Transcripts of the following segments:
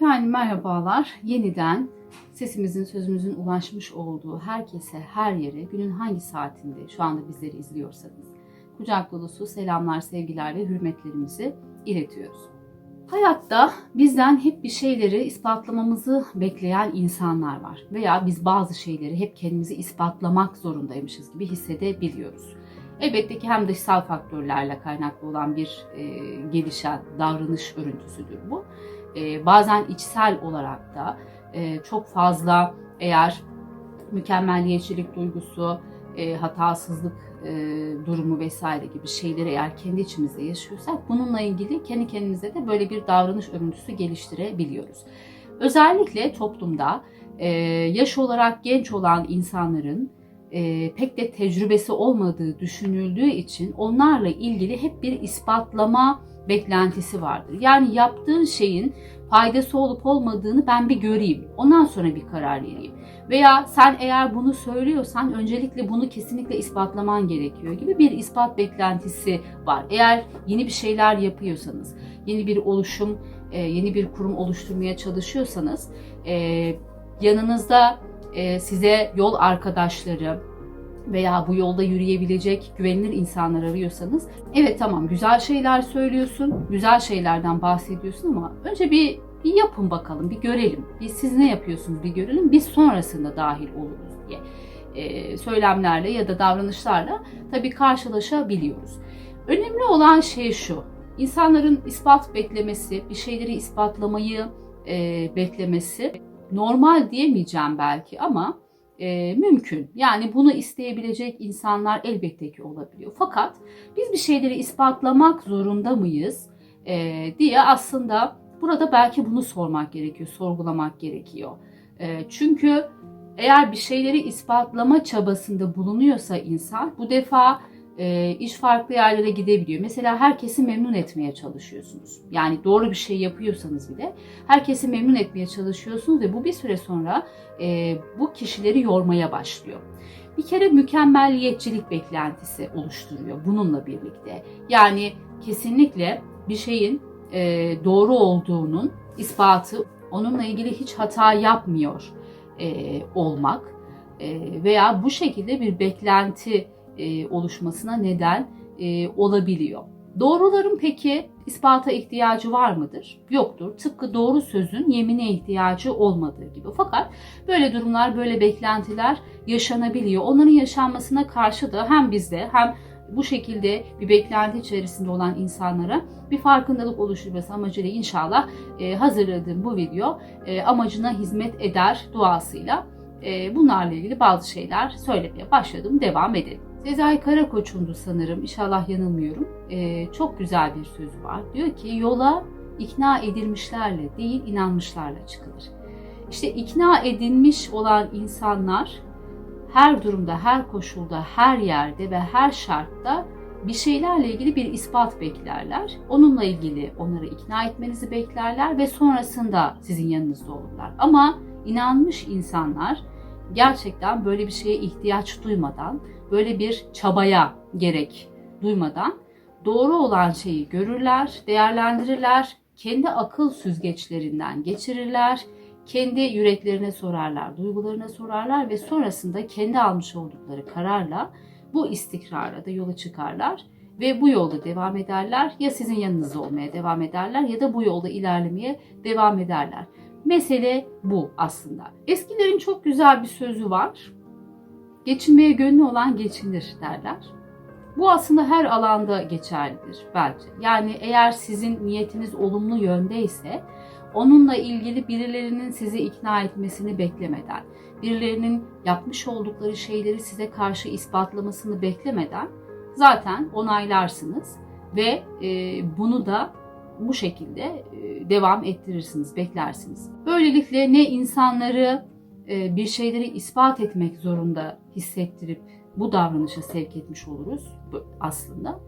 Efendim merhabalar. Yeniden sesimizin, sözümüzün ulaşmış olduğu herkese, her yere, günün hangi saatinde şu anda bizleri izliyorsanız kucak dolusu selamlar, sevgiler ve hürmetlerimizi iletiyoruz. Hayatta bizden hep bir şeyleri ispatlamamızı bekleyen insanlar var. Veya biz bazı şeyleri hep kendimizi ispatlamak zorundaymışız gibi hissedebiliyoruz. Elbette ki hem dışsal faktörlerle kaynaklı olan bir e, gelişen davranış örüntüsüdür bu. E, bazen içsel olarak da e, çok fazla eğer mükemmelliyetçilik duygusu, e, hatasızlık e, durumu vesaire gibi şeyleri eğer kendi içimizde yaşıyorsak bununla ilgili kendi kendimize de böyle bir davranış örüntüsü geliştirebiliyoruz. Özellikle toplumda yaş olarak genç olan insanların e, pek de tecrübesi olmadığı düşünüldüğü için onlarla ilgili hep bir ispatlama beklentisi vardır. Yani yaptığın şeyin faydası olup olmadığını ben bir göreyim. Ondan sonra bir karar vereyim. Veya sen eğer bunu söylüyorsan öncelikle bunu kesinlikle ispatlaman gerekiyor gibi bir ispat beklentisi var. Eğer yeni bir şeyler yapıyorsanız, yeni bir oluşum, e, yeni bir kurum oluşturmaya çalışıyorsanız e, yanınızda e, size yol arkadaşları, veya bu yolda yürüyebilecek güvenilir insanlar arıyorsanız evet tamam güzel şeyler söylüyorsun, güzel şeylerden bahsediyorsun ama önce bir bir yapın bakalım, bir görelim. Biz siz ne yapıyorsunuz bir görelim. Biz sonrasında dahil oluruz diye e, söylemlerle ya da davranışlarla tabii karşılaşabiliyoruz. Önemli olan şey şu. İnsanların ispat beklemesi, bir şeyleri ispatlamayı e, beklemesi normal diyemeyeceğim belki ama e, mümkün. Yani bunu isteyebilecek insanlar elbette ki olabiliyor. Fakat biz bir şeyleri ispatlamak zorunda mıyız e, diye aslında burada belki bunu sormak gerekiyor, sorgulamak gerekiyor. E, çünkü eğer bir şeyleri ispatlama çabasında bulunuyorsa insan bu defa e, iş farklı yerlere gidebiliyor. Mesela herkesi memnun etmeye çalışıyorsunuz. Yani doğru bir şey yapıyorsanız bile herkesi memnun etmeye çalışıyorsunuz ve bu bir süre sonra e, bu kişileri yormaya başlıyor. Bir kere mükemmelliyetçilik beklentisi oluşturuyor bununla birlikte. Yani kesinlikle bir şeyin e, doğru olduğunun ispatı, onunla ilgili hiç hata yapmıyor e, olmak e, veya bu şekilde bir beklenti e, oluşmasına neden e, olabiliyor. Doğruların peki ispata ihtiyacı var mıdır? Yoktur. Tıpkı doğru sözün yemine ihtiyacı olmadığı gibi. Fakat böyle durumlar, böyle beklentiler yaşanabiliyor. Onların yaşanmasına karşı da hem bizde hem bu şekilde bir beklenti içerisinde olan insanlara bir farkındalık oluşturması amacıyla inşallah e, hazırladığım bu video e, amacına hizmet eder duasıyla e, bunlarla ilgili bazı şeyler söylemeye başladım. Devam edelim. Sezai Karakoç'undu sanırım. İnşallah yanılmıyorum. Ee, çok güzel bir sözü var. Diyor ki yola ikna edilmişlerle değil inanmışlarla çıkılır. İşte ikna edilmiş olan insanlar her durumda, her koşulda, her yerde ve her şartta bir şeylerle ilgili bir ispat beklerler. Onunla ilgili onları ikna etmenizi beklerler ve sonrasında sizin yanınızda olurlar. Ama inanmış insanlar gerçekten böyle bir şeye ihtiyaç duymadan, böyle bir çabaya gerek duymadan doğru olan şeyi görürler, değerlendirirler, kendi akıl süzgeçlerinden geçirirler, kendi yüreklerine sorarlar, duygularına sorarlar ve sonrasında kendi almış oldukları kararla bu istikrara da yola çıkarlar ve bu yolda devam ederler. Ya sizin yanınızda olmaya devam ederler ya da bu yolda ilerlemeye devam ederler. Mesele bu aslında. Eskilerin çok güzel bir sözü var. Geçinmeye gönlü olan geçinir derler. Bu aslında her alanda geçerlidir bence. Yani eğer sizin niyetiniz olumlu yöndeyse onunla ilgili birilerinin sizi ikna etmesini beklemeden, birilerinin yapmış oldukları şeyleri size karşı ispatlamasını beklemeden zaten onaylarsınız ve e, bunu da bu şekilde e, devam ettirirsiniz, beklersiniz. Böylelikle ne insanları e, bir şeyleri ispat etmek zorunda hissettirip bu davranışa sevk etmiş oluruz aslında.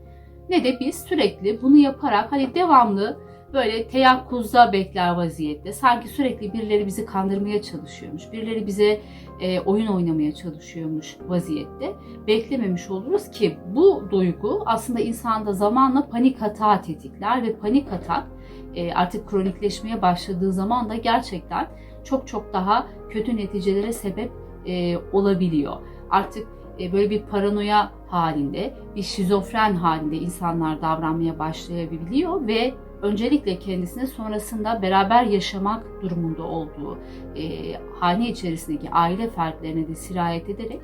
Ne de biz sürekli bunu yaparak hani devamlı böyle teyakkuzda bekler vaziyette. Sanki sürekli birileri bizi kandırmaya çalışıyormuş. Birileri bize e, oyun oynamaya çalışıyormuş vaziyette. Beklememiş oluruz ki bu duygu aslında insanda zamanla panik hata tetikler ve panik atak e, artık kronikleşmeye başladığı zaman da gerçekten çok çok daha kötü neticelere sebep e, olabiliyor. Artık e, böyle bir paranoya halinde, bir şizofren halinde insanlar davranmaya başlayabiliyor ve öncelikle kendisine sonrasında beraber yaşamak durumunda olduğu e, hane içerisindeki aile fertlerine de sirayet ederek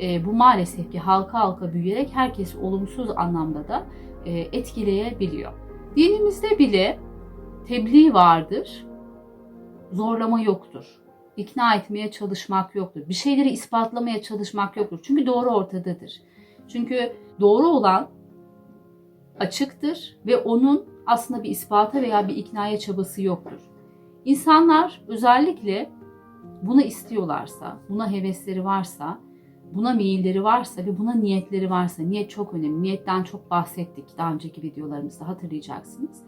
e, bu maalesef ki halka halka büyüyerek herkes olumsuz anlamda da e, etkileyebiliyor. Dinimizde bile tebliğ vardır, zorlama yoktur. İkna etmeye çalışmak yoktur. Bir şeyleri ispatlamaya çalışmak yoktur. Çünkü doğru ortadadır. Çünkü doğru olan açıktır ve onun aslında bir ispata veya bir iknaya çabası yoktur. İnsanlar özellikle bunu istiyorlarsa, buna hevesleri varsa, buna meyilleri varsa ve buna niyetleri varsa, niyet çok önemli. Niyetten çok bahsettik daha önceki videolarımızda hatırlayacaksınız.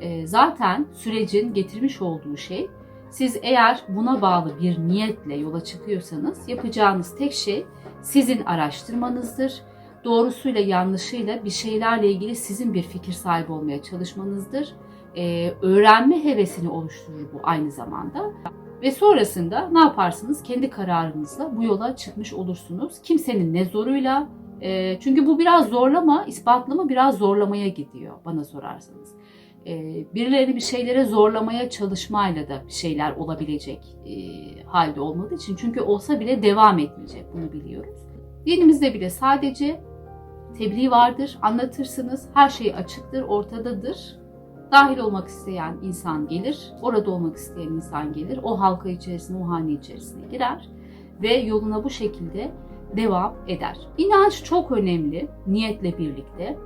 Ee, zaten sürecin getirmiş olduğu şey, siz eğer buna bağlı bir niyetle yola çıkıyorsanız yapacağınız tek şey sizin araştırmanızdır doğrusuyla yanlışıyla bir şeylerle ilgili sizin bir fikir sahibi olmaya çalışmanızdır. Ee, öğrenme hevesini oluşturur bu aynı zamanda. Ve sonrasında ne yaparsınız? Kendi kararınızla bu yola çıkmış olursunuz. Kimsenin ne zoruyla, e, çünkü bu biraz zorlama, ispatlama biraz zorlamaya gidiyor bana sorarsanız. E, birilerini bir şeylere zorlamaya çalışmayla da bir şeyler olabilecek e, halde olmadığı için. Çünkü olsa bile devam etmeyecek bunu biliyoruz. Dinimizde bile sadece tebliğ vardır, anlatırsınız, her şey açıktır, ortadadır. Dahil olmak isteyen insan gelir, orada olmak isteyen insan gelir, o halka içerisine, o hane içerisine girer ve yoluna bu şekilde devam eder. İnanç çok önemli niyetle birlikte.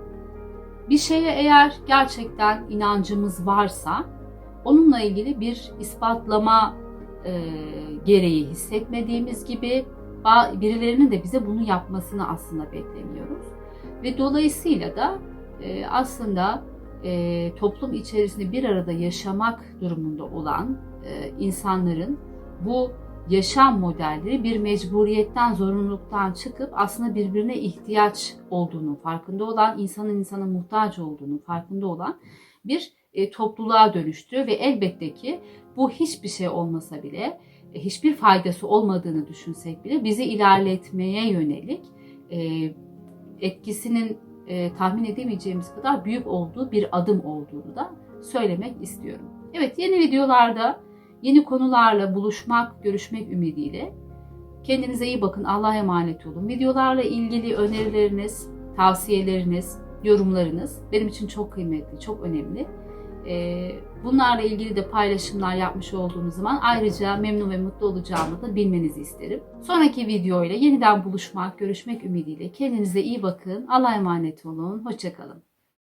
Bir şeye eğer gerçekten inancımız varsa onunla ilgili bir ispatlama e, gereği hissetmediğimiz gibi birilerinin de bize bunu yapmasını aslında beklemiyoruz. Ve dolayısıyla da e, aslında e, toplum içerisinde bir arada yaşamak durumunda olan e, insanların bu yaşam modelleri bir mecburiyetten, zorunluluktan çıkıp aslında birbirine ihtiyaç olduğunu farkında olan, insanın insana muhtaç olduğunu farkında olan bir e, topluluğa dönüştürüyor ve elbette ki bu hiçbir şey olmasa bile, e, hiçbir faydası olmadığını düşünsek bile bizi ilerletmeye yönelik e, etkisinin e, tahmin edemeyeceğimiz kadar büyük olduğu bir adım olduğunu da söylemek istiyorum. Evet yeni videolarda yeni konularla buluşmak, görüşmek ümidiyle kendinize iyi bakın. Allah'a emanet olun. Videolarla ilgili önerileriniz, tavsiyeleriniz, yorumlarınız benim için çok kıymetli, çok önemli. Ee, bunlarla ilgili de paylaşımlar yapmış olduğunuz zaman ayrıca memnun ve mutlu olacağımı da bilmenizi isterim. Sonraki video ile yeniden buluşmak, görüşmek ümidiyle kendinize iyi bakın. Allah'a emanet olun. Hoşçakalın.